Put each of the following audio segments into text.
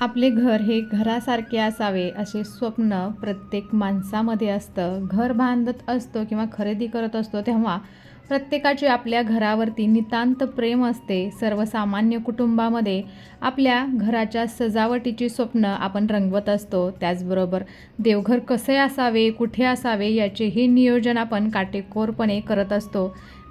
आपले घर हे घरासारखे असावे असे स्वप्न प्रत्येक माणसामध्ये असतं. घर बांधत असतो किंवा खरेदी करत असतो तेव्हा प्रत्येकाचे आपल्या घरावरती नितांत प्रेम असते. सर्वसामान्य कुटुंबामध्ये आपल्या घराच्या सजावटीची स्वप्न आपण रंगवत असतो. त्याचबरोबर देवघर कसे असावे कुठे असावे याचेही नियोजन आपण काटेकोरपणे करत असतो.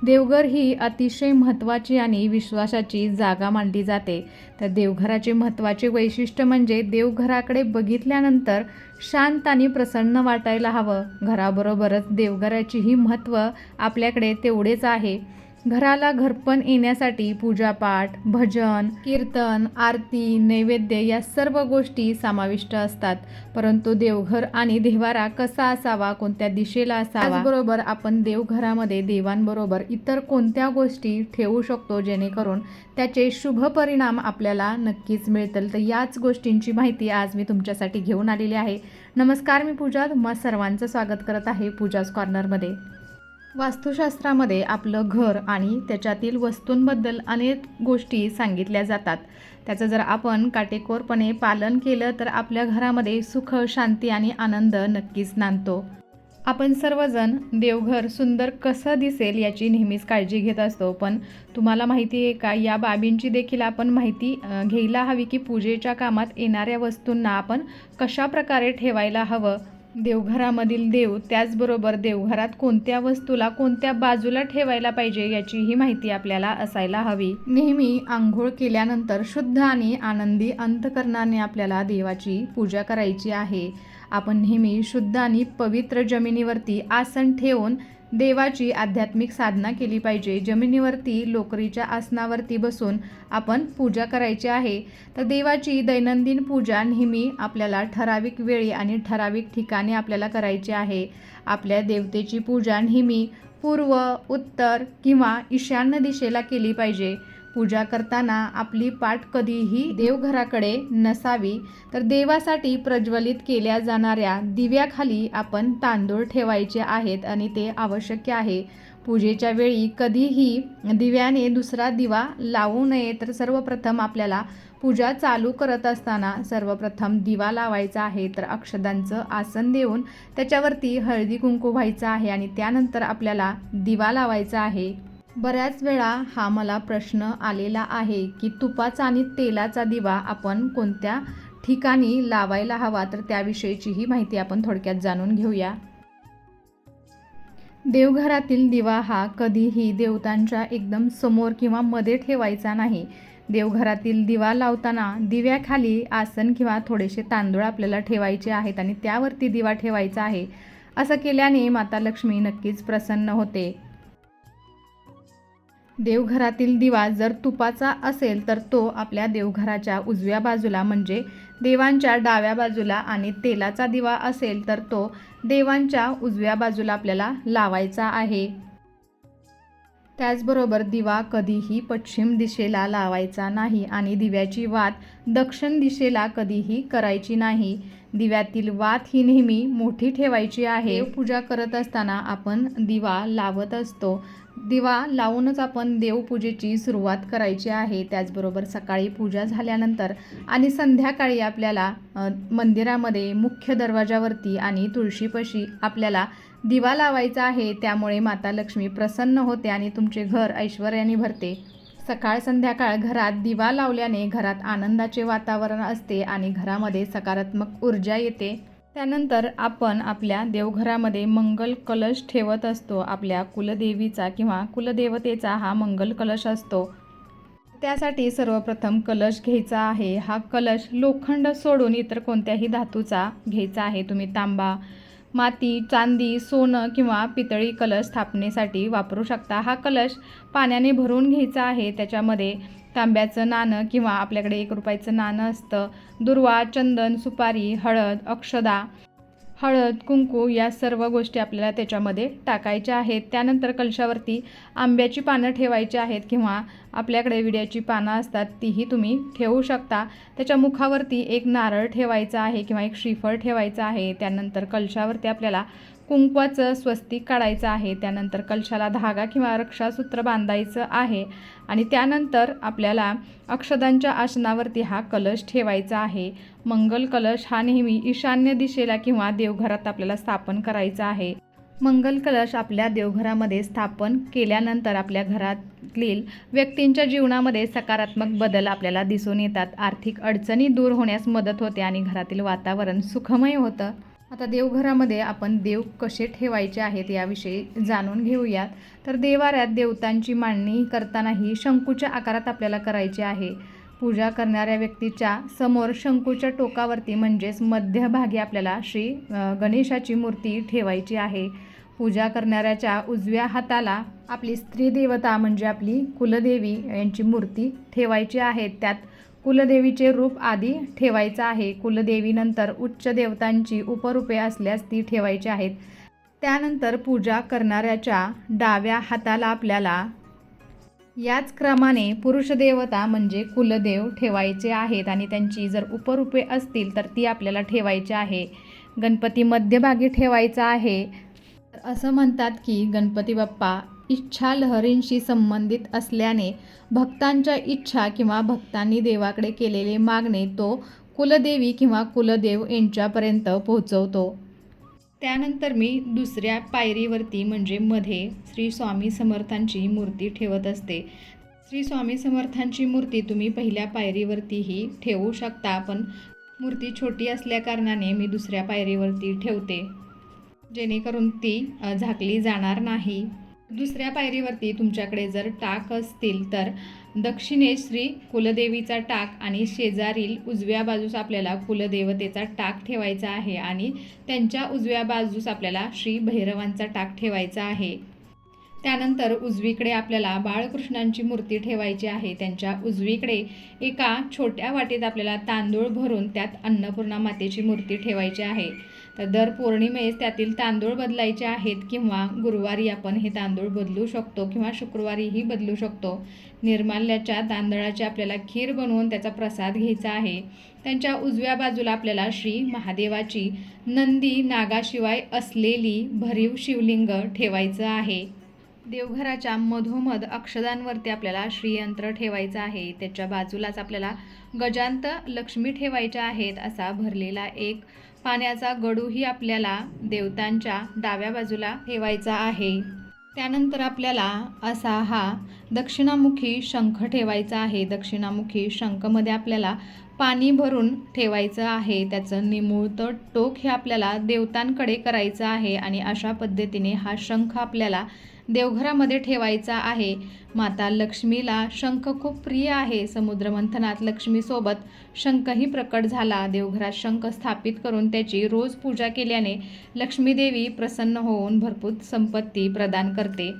देवघर ही अतिशय महत्त्वाची आणि विश्वासाची जागा मानली जाते. तर देवघराचे महत्त्वाचे वैशिष्ट्य म्हणजे देवघराकडे बघितल्यानंतर शांत आणि प्रसन्न वाटायला हवं. घराबरोबरच देवघराचीही महत्त्व आपल्याकडे तेवढेच आहे. घराला घरपण येण्यासाठी पूजापाठ भजन कीर्तन आरती नैवेद्य या सर्व गोष्टी समाविष्ट असतात. परंतु देवघर आणि देवारा कसा असावा कोणत्या दिशेला असावा? बरोबर आपण देवघरामध्ये देवांबरोबर इतर कोणत्या गोष्टी ठेवू शकतो जेणेकरून त्याचे शुभ परिणाम आपल्याला नक्कीच मिळतील. तर याच गोष्टींची माहिती आज मी तुमच्यासाठी घेऊन आलेली आहे. नमस्कार मी पूजा. तुम्हा सर्वांचं स्वागत करत आहे पूजाज कॉर्नरमध्ये. वास्तुशास्त्रामध्ये आपलं घर आणि त्याच्यातील वस्तूंबद्दल अनेक गोष्टी सांगितल्या जातात. त्याचं जर आपण काटेकोरपणे पालन केलं तर आपल्या घरामध्ये सुख शांती आणि आनंद नक्कीच नांदतो. आपण सर्वजण देवघर सुंदर कसं दिसेल याची नेहमीच काळजी घेत असतो. पण तुम्हाला माहिती आहे का या बाबींची देखील आपण माहिती घ्यायला हवी की पूजेच्या कामात येणाऱ्या वस्तूंना आपण कशा प्रकारे ठेवायला हवं? देवघरामधील देव त्याचबरोबर देवघरात कोणत्या वस्तूला कोणत्या बाजूला ठेवायला पाहिजे याचीही माहिती आपल्याला असायला हवी. नेहमी आंघोळ केल्यानंतर शुद्ध आणि आनंदी अंतकरणाने आपल्याला देवाची पूजा करायची आहे. आपण नेहमी शुद्ध आणि पवित्र जमिनीवरती आसन ठेवून देवाची आध्यात्मिक साधना केली पाहिजे. जमिनीवरती लोकरीच्या आसनावरती बसून आपण पूजा करायची आहे. तर देवाची दैनंदिन पूजा नेहमी आपल्याला ठराविक वेळी आणि ठराविक ठिकाणी आपल्याला करायची आहे. आपल्या देवतेची पूजा नेहमी पूर्व उत्तर किंवा ईशान्य दिशेला केली पाहिजे. पूजा करताना आपली पाठ कधीही देवघराकडे नसावी तर देवासाठी प्रज्वलित केल्या जाणाऱ्या दिव्याखाली आपण तांदूळ ठेवायचे आहेत आणि ते आवश्यक आहे. पूजेच्या वेळी कधीही दिव्याने दुसरा दिवा लावू नये तर सर्वप्रथम आपल्याला पूजा चालू करत असताना सर्वप्रथम दिवा लावायचा आहे तर अक्षदांचं आसन देऊन त्याच्यावरती हळदी कुंकू व्हायचं आहे आणि त्यानंतर आपल्याला दिवा लावायचा आहे. बऱ्याच वेळा हा मला प्रश्न आलेला आहे की तुपाचा आणि तेलाचा दिवा आपण कोणत्या ठिकाणी लावायला हवा? तर त्याविषयीचीही माहिती आपण थोडक्यात जाणून घेऊया. देवघरातील दिवा हा कधीही देवतांच्या एकदम समोर किंवा मध्ये ठेवायचा नाही. देवघरातील दिवा लावताना दिव्याखाली आसन किंवा थोडेसे तांदूळ आपल्याला ठेवायचे आहेत आणि त्यावरती दिवा ठेवायचा आहे. असं केल्याने माता लक्ष्मी नक्कीच प्रसन्न होते. देवघरातील दिवा जर तुपाचा असेल तर तो आपल्या देवघराच्या उजव्या बाजूला म्हणजे देवांच्या डाव्या बाजूला आणि तेलाचा दिवा असेल तर तो देवांच्या उजव्या बाजूला आपल्याला लावायचा आहे. त्याचबरोबर दिवा कधीही पश्चिम दिशेला लावायचा नाही आणि दिव्याची वात दक्षिण दिशेला कधीही करायची नाही. दिव्यातील वात ही नेहमी मोठी ठेवायची आहे. पूजा करत असताना आपण दिवा लावत असतो. दिवा लावूनच आपण देवपूजेची सुरुवात करायची आहे. त्याचबरोबर सकाळी पूजा झाल्यानंतर आणि संध्याकाळी आपल्याला मंदिरामध्ये मुख्य दरवाजावरती आणि तुळशीपाशी आपल्याला दिवा लावायचा आहे. त्यामुळे माता लक्ष्मी प्रसन्न होते आणि तुमचे घर ऐश्वर्याने भरते. सकाळ संध्याकाळ घरात दिवा लावल्याने घरात आनंदाचे वातावरण असते आणि घरामध्ये सकारात्मक ऊर्जा येते. त्यानंतर आपण आपल्या देवघरामध्ये मंगल कलश ठेवत असतो. आपल्या कुलदेवीचा किंवा कुलदेवतेचा हा मंगल कलश असतो. त्यासाठी सर्वप्रथम कलश घ्यायचा आहे. हा कलश लोखंड सोडून इतर कोणत्याही धातूचा घ्यायचा आहे. तुम्ही तांबा माती चांदी सोनं किंवा पितळी कलश स्थापनेसाठी वापरू शकता. हा कलश पाण्याने भरून घ्यायचा आहे. त्याच्यामध्ये तांब्याचं नाणं किंवा आपल्याकडे एक रुपयाचं नाणं असतं. दुर्वा चंदन सुपारी हळद अक्षदा हळद कुंकू या सर्व गोष्टी आपल्याला त्याच्यामध्ये टाकायच्या आहेत. त्यानंतर कलशावरती आंब्याची पानं ठेवायची आहेत किंवा आपल्याकडे विड्याची पानं असतात तीही तुम्ही ठेवू शकता. त्याच्या मुखावरती एक नारळ ठेवायचा आहे किंवा एक श्रीफळ ठेवायचं आहे. त्यानंतर कलशावरती आपल्याला कुंकवाचं स्वस्तिक काढायचं आहे त्यानंतर कलशाला धागा किंवा रक्षासूत्र बांधायचं आहे आणि त्यानंतर आपल्याला अक्षदांच्या आसनावरती हा कलश ठेवायचा आहे. मंगल कलश हा नेहमी ईशान्य दिशेला किंवा देवघरात आपल्याला स्थापन करायचा आहे. मंगल कलश आपल्या देवघरामध्ये स्थापन केल्यानंतर आपल्या घरातील व्यक्तींच्या जीवनामध्ये सकारात्मक बदल आपल्याला दिसून येतात. आर्थिक अडचणी दूर होण्यास मदत होते आणि घरातील वातावरण सुखमय होतं. आता देवघरामध्ये आपण देव कसे ठेवायचे आहेत याविषयी जाणून घेऊयात. तर देवाऱ्यात देवतांची मांडणी करतानाही शंकूच्या आकारात आपल्याला करायची आहे. पूजा करणाऱ्या व्यक्तीच्या समोर शंकूच्या टोकावरती म्हणजेच मध्यभागी आपल्याला श्री गणेशाची मूर्ती ठेवायची आहे. पूजा करणाऱ्याच्या उजव्या हाताला आपली स्त्री देवता म्हणजे आपली कुलदेवी यांची मूर्ती ठेवायची आहे. त्यात कुलदेवीचे रूप आधी ठेवायचं आहे. कुलदेवीनंतर उच्च देवतांची उपरूपे असल्यास ती ठेवायची आहेत. त्यानंतर पूजा करणाऱ्याच्या डाव्या हाताला आपल्याला याच क्रमाने पुरुष देवता म्हणजे कुलदेव ठेवायचे आहेत आणि त्यांची जर उपरूपे असतील तर ती आपल्याला ठेवायची आहे. गणपती मध्यभागी ठेवायचा आहे. असं म्हणतात की गणपती बाप्पा इच्छा लहरींशी संबंधित असल्याने भक्तांच्या इच्छा किंवा भक्तांनी देवाकडे केलेले मागणे तो कुलदेवी किंवा कुलदेव यांच्यापर्यंत पोहोचवतो. त्यानंतर मी दुसऱ्या पायरीवरती म्हणजे मध्ये श्री स्वामी समर्थांची मूर्ती ठेवत असते. श्री स्वामी समर्थांची मूर्ती तुम्ही पहिल्या पायरीवरतीही ठेवू शकता पण मूर्ती छोटी असल्याकारणाने मी दुसऱ्या पायरीवरती ठेवते. जेणेकरून ती झाकली जाणार नाही. दुसऱ्या पायरीवरती तुमच्याकडे जर टाक असतील तर दक्षिणेस श्री कुलदेवीचा टाक आणि शेजारील उजव्या बाजूस आपल्याला कुलदेवतेचा टाक ठेवायचा आहे आणि त्यांच्या उजव्या बाजूस आपल्याला श्री भैरवांचा टाक ठेवायचा आहे. त्यानंतर उजवीकडे आपल्याला बाळकृष्णांची मूर्ती ठेवायची आहे. त्यांच्या उजवीकडे एका छोट्या वाटीत आपल्याला तांदूळ भरून त्यात अन्नपूर्णा मातेची मूर्ती ठेवायची आहे. तर दर पौर्णिमेस त्यातील तांदूळ बदलायचे आहेत किंवा गुरुवारी आपण हे तांदूळ बदलू शकतो किंवा शुक्रवारीही बदलू शकतो. निर्माल्याच्या तांदळाची आपल्याला खीर बनवून त्याचा प्रसाद घ्यायचा आहे. त्यांच्या उजव्या बाजूला आपल्याला श्री महादेवाची नंदी नागाशिवाय असलेली भरीव शिवलिंग ठेवायचं आहे. देवघराच्या मधोमध अक्षदांवरती आपल्याला श्रीयंत्र ठेवायचं आहे. त्याच्या बाजूलाच आपल्याला गजांत लक्ष्मी ठेवायच्या आहेत असा भरलेला एक पाण्याचा गडूही आपल्याला देवतांच्या डाव्या बाजूला ठेवायचा आहे. त्यानंतर आपल्याला असा हा दक्षिणामुखी शंख ठेवायचा आहे. दक्षिणामुखी शंखमध्ये आपल्याला पाणी भरून ठेवायचं आहे. त्याचं निमुळतं टोक हे आपल्याला देवतांकडे करायचं आहे आणि अशा पद्धतीने हा शंख आपल्याला देवघरामध्ये ठेवायचा आहे. माता लक्ष्मीला शंख खूप प्रिय आहे. समुद्रमंथनात लक्ष्मीसोबत शंखही प्रकट झाला. देवघरात शंख स्थापित करून त्याची रोज पूजा केल्याने लक्ष्मीदेवी प्रसन्न होऊन भरपूर संपत्ती प्रदान करते.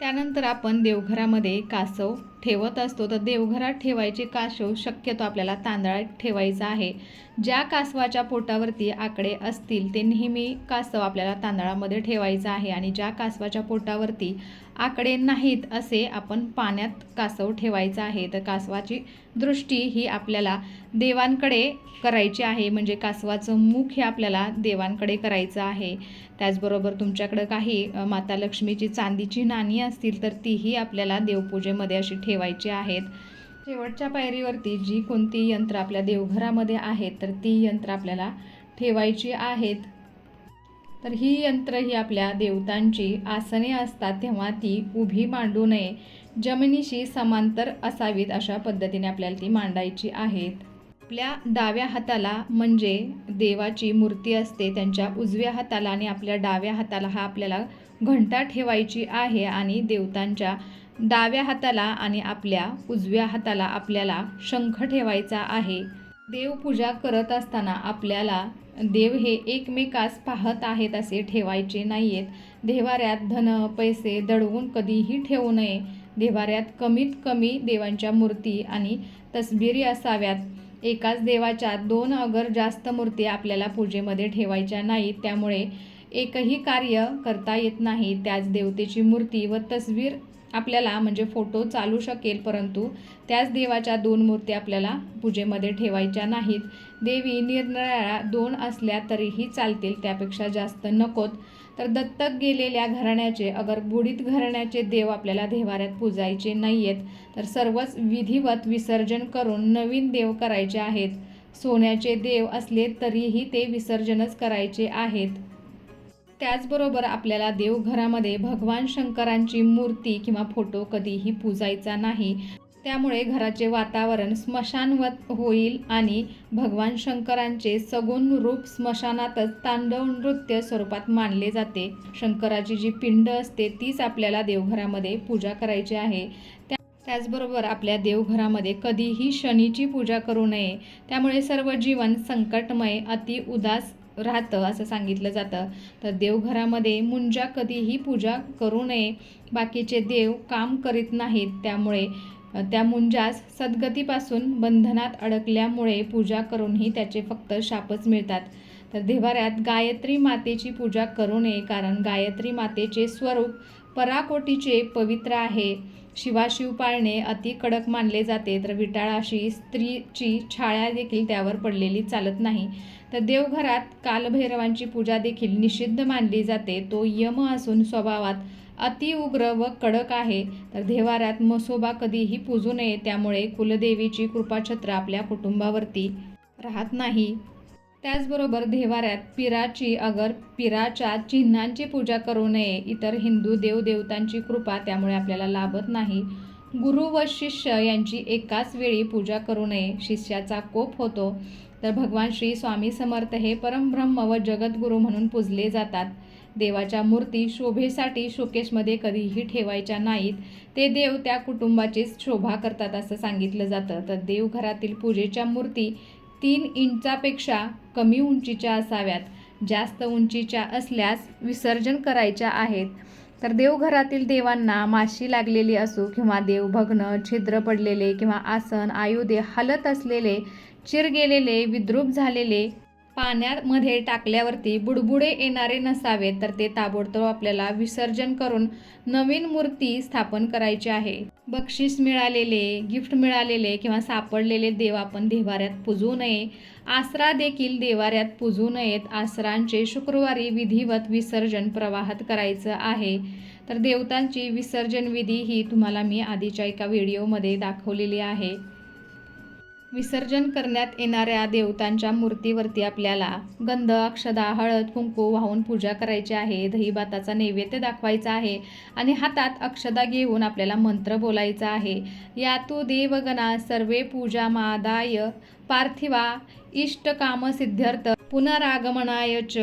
त्यानंतर आपण देवघरामध्ये कासव ठेवत असतो तर देवघरात ठेवायचे काशव शक्यतो आपल्याला तांदळात ठेवायचा आहे. ज्या कासवाच्या पोटावरती आकडे असतील ते नेहमी कासव आपल्याला तांदळामध्ये ठेवायचं आहे आणि ज्या कासवाच्या पोटावरती आकडे नाहीत असे आपण पाण्यात कासव ठेवायचा आहे. तर कासवाची दृष्टी ही आपल्याला देवांकडे करायची आहे म्हणजे कासवाचं मुख हे आपल्याला देवांकडे करायचं आहे. त्याचबरोबर तुमच्याकडं काही माता लक्ष्मीची चांदीची नाणी असतील तर तीही आपल्याला देवपूजेमध्ये अशी ठेवायची आहेत. शेवटच्या पायरीवरती जी कोणती यंत्र आपल्या देवघरामध्ये आहेत तर ती यंत्र आपल्याला ठेवायची आहेत. तर ही यंत्र ही आपल्या देवतांची आसने असतात तेव्हा ती उभी मांडू नये. जमिनीशी समांतर असावीत अशा पद्धतीने आपल्याला ती मांडायची आहेत. आपल्या डाव्या हाताला म्हणजे देवाची मूर्ती असते त्यांच्या उजव्या हाताला आणि आपल्या डाव्या हाताला हा आपल्याला घंटा ठेवायची आहे आणि देवतांच्या डाव्या हाताला आणि आपल्या उजव्या हाताला आपल्याला शंख ठेवायचा आहे. देवपूजा करत असताना आपल्याला देव हे एकमेकास पाहत आहेत असे ठेवायचे नाही आहेत देवाऱ्यात धन पैसे दडवून कधीही ठेवू नये. देवाऱ्यात कमीत कमी देवांच्या मूर्ती आणि तसबिरी असाव्यात. एकाच देवाच्या दोन अगर जास्त मूर्ती आपल्याला पूजेमध्ये ठेवायच्या नाहीत. त्यामुळे एकही कार्य करता येत नाही. त्याच देवतेची मूर्ती व तस्वीर आपल्याला म्हणजे फोटो चालू शकेल परंतु त्याच देवाच्या दोन मूर्ती आपल्याला पूजेमध्ये ठेवायच्या नाहीत. देवी निरनिराळ्या दोन असल्या तरीही चालतील त्यापेक्षा जास्त नकोत. तर दत्तक गेलेल्या घराण्याचे अगर बुडीत घराण्याचे देव आपल्याला देवाऱ्यात पूजायचे नाही आहेत तर सर्वच विधिवत विसर्जन करून नवीन देव करायचे आहेत. सोन्याचे देव असले तरीही ते विसर्जनच करायचे आहेत. त्याचबरोबर आपल्याला देवघरामध्ये भगवान शंकरांची मूर्ती किंवा फोटो कधीही पूजायचा नाही. त्यामुळे घराचे वातावरण स्मशानवत होईल आणि भगवान शंकरांचे सगुण रूप स्मशानातच तांडव नृत्य स्वरूपात मानले जाते. शंकराची जी पिंड असते तीच आपल्याला देवघरामध्ये पूजा करायची आहे. त्या त्याचबरोबर आपल्या देवघरामध्ये कधीही शनीची पूजा करू नये. त्यामुळे सर्व जीवन संकटमय अति उदास राहतं असं सांगितलं जातं. तर देवघरामध्ये मुंजा कधीही पूजा करू नये. बाकीचे देव काम करीत नाहीत. त्यामुळे त्या मुंजास सद्गतीपासून बंधनात अडकल्यामुळे पूजा करूनही त्याचे फक्त शापच मिळतात. तर देवाऱ्यात गायत्री मातेची पूजा करू नये कारण गायत्री मातेचे स्वरूप पराकोटीचे पवित्र आहे. शिवाशिव पाळणे अति कडक मानले जाते. तर विटाळाशी स्त्रीची छाया देखील त्यावर पडलेली चालत नाही. तर देवघरात कालभैरवांची पूजा देखील निषिद्ध मानली जाते. तो यम असून स्वभावात अति उग्र व कडक आहे. तर देवाऱ्यात मसोबा कधीही पूजू नये त्यामुळे कुलदेवीची कृपाछत्र आपल्या कुटुंबावरती राहत नाही. त्याचबरोबर देवाऱ्यात पिराची अगर पिराच्या चिन्हांची पूजा करू नये. इतर हिंदू देवदेवतांची कृपा त्यामुळे आपल्याला लाभत नाही. गुरु व शिष्य यांची एकाच वेळी पूजा करू नये. शिष्याचा कोप होतो. तर भगवान श्री स्वामी समर्थ हे परमब्रह्म व जगद्गुरू म्हणून पूजले जातात. देवाच्या मूर्ती शोभेसाठी शोकेशमध्ये कधीही ठेवायच्या नाहीत. ते देव त्या कुटुंबाचीच शोभा करतात असं सांगितलं जातं. तर देवघरातील पूजेच्या मूर्ती तीन इंचापेक्षा कमी उंचीच्या असाव्यात. जास्त उंचीच्या असल्यास विसर्जन करायच्या आहेत. तर देवघरातील देवांना माशी लागलेली असो किंवा देवभग्न छिद्र पडलेले किंवा आसन आयुधे हलत असलेले चिर गेलेले विद्रूप झालेले पाण्यामध्ये टाकल्यावरती बुडबुडे येणारे नसावेत तर ते ताबडतोब आपल्याला विसर्जन करून नवीन मूर्ती स्थापन करायची आहे. बक्षीस मिळालेले गिफ्ट मिळालेले किंवा सापडलेले देव आपण देवाऱ्यात पूजू नये आसरा देखील देवाऱ्यात पूजू नयेत आसरांचे शुक्रवारी विधिवत विसर्जन प्रवाहात करायचं आहे. तर देवतांची विसर्जन विधी ही तुम्हाला मी आधीच्या एका व्हिडिओमध्ये दाखवलेली आहे. विसर्जन करण्यात येणाऱ्या देवतांच्या मूर्तीवरती आपल्याला गंध अक्षदा हळद कुंकू वाहून पूजा करायची आहे. दहीभाताचा नैवेद्य दाखवायचा आहे आणि हातात अक्षदा घेऊन आपल्याला मंत्र बोलायचा आहे. यातू देवगणा सर्वे पूजा मादाय पार्थिवा इष्टकामसिद्ध्यर्थ पुनरागमनाय च.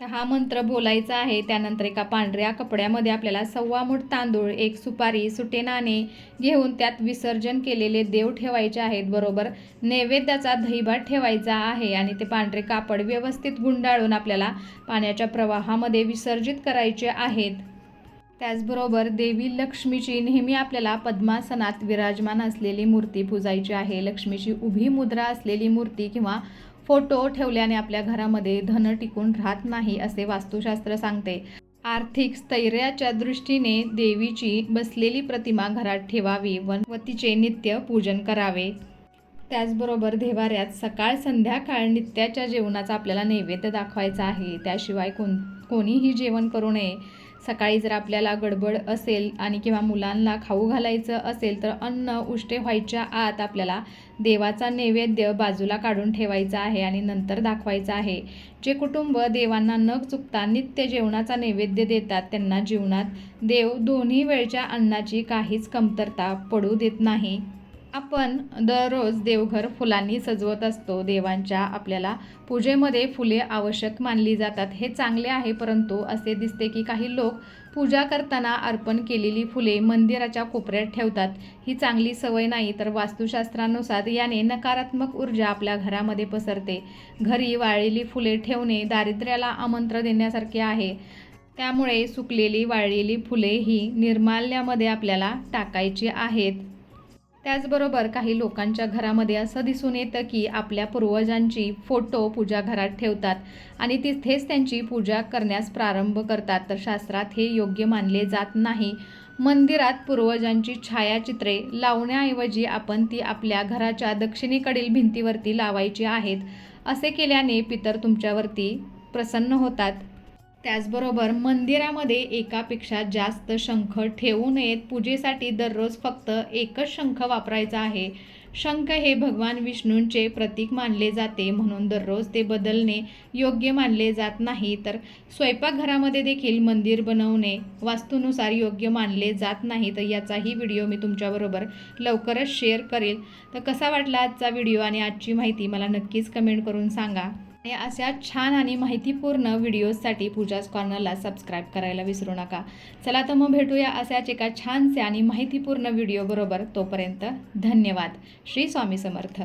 हा मंत्र बोलायचा आहे. त्यानंतर एका पांढऱ्या कपड्यामध्ये आपल्याला सव्वा मूठ तांदूळ एक सुपारी सुटे नाणे घेऊन त्यात विसर्जन केलेले देव ठेवायचे आहेत. बरोबर नैवेद्याचा दहीभात ठेवायचा आहे आणि ते पांढरे कापड व्यवस्थित गुंडाळून आपल्याला पाण्याच्या प्रवाहामध्ये विसर्जित करायचे आहेत. त्याचबरोबर देवी लक्ष्मीची नेहमी आपल्याला पद्मासनात विराजमान असलेली मूर्ती पूजायची आहे. लक्ष्मीची उभी मुद्रा असलेली मूर्ती किंवा फोटो ठेवल्याने आपल्या घरामध्ये धन टिकून राहत नाही असे वास्तुशास्त्र सांगते. आर्थिक स्थैर्याच्या दृष्टीने देवीची बसलेली प्रतिमा घरात ठेवावी व तिचे नित्य पूजन करावे. त्याचबरोबर देवाऱ्यात सकाळ संध्याकाळ नित्याच्या जेवणाचा आपल्याला नैवेद्य दाखवायचा आहे. त्याशिवाय कोण कोणीही जेवण करू नये. सकाळी जर आपल्याला गडबड असेल आणि किंवा मुलांना खाऊ घालायचं असेल तर अन्न उष्टे व्हायच्या आत आपल्याला देवाचा नैवेद्य बाजूला काढून ठेवायचा आहे आणि नंतर दाखवायचा आहे. जे कुटुंब देवांना न चुकता नित्य जेवणाचा नैवेद्य देतात त्यांना जीवनात देव दोन्ही वेळच्या अन्नाची काहीच कमतरता पडू देत नाही. आपण दररोज देवघर फुलांनी सजवत असतो. देवांच्या आपल्याला पूजेमध्ये फुले आवश्यक मानली जातात. हे चांगले आहे परंतु असे दिसते की काही लोक पूजा करताना अर्पण केलेली फुले मंदिराच्या कोपऱ्यात ठेवतात. ही चांगली सवय नाही तर वास्तुशास्त्रानुसार याने नकारात्मक ऊर्जा आपल्या घरामध्ये पसरते. घरी वाळलेली फुले ठेवणे दारिद्र्याला आमंत्रण देण्यासारखे आहे. त्यामुळे सुकलेली वाळलेली फुले ही निर्माल्यामध्ये आपल्याला टाकायची आहेत. त्याचबरोबर काही लोकांच्या घरामध्ये असं दिसून येतं की आपल्या पूर्वजांची फोटो पूजा घरात ठेवतात आणि तिथेच त्यांची पूजा करण्यास प्रारंभ करतात. तर शास्त्रात हे योग्य मानले जात नाही. मंदिरात पूर्वजांची छायाचित्रे लावण्याऐवजी आपण ती आपल्या घराच्या दक्षिणेकडील भिंतीवरती लावायची आहेत. असे केल्याने पितर तुमच्यावरती प्रसन्न होतात. त्याचबरोबर मंदिरामध्ये एकापेक्षा जास्त शंख ठेवू नयेत. पूजेसाठी दररोज फक्त एकच शंख वापरायचा आहे. शंख हे भगवान विष्णूंचे प्रतीक मानले जाते. म्हणून दररोज ते बदलणे योग्य मानले जात नाही. तर स्वयंपाकघरामध्ये देखील मंदिर बनवणे वास्तूनुसार योग्य मानले जात नाही. तर याचाही व्हिडिओ मी तुमच्याबरोबर लवकरच शेअर करेल. तर कसा वाटला आजचा व्हिडिओ आणि आजची माहिती मला नक्कीच कमेंट करून सांगा. आणि अशा छान आणि माहितीपूर्ण व्हिडिओजसाठी पूजाज कॉर्नरला सबस्क्राईब करायला विसरू नका. चला तर मग भेटूया अशाच एका छानसे आणि माहितीपूर्ण व्हिडिओबरोबर तोपर्यंत धन्यवाद. श्री स्वामी समर्थ.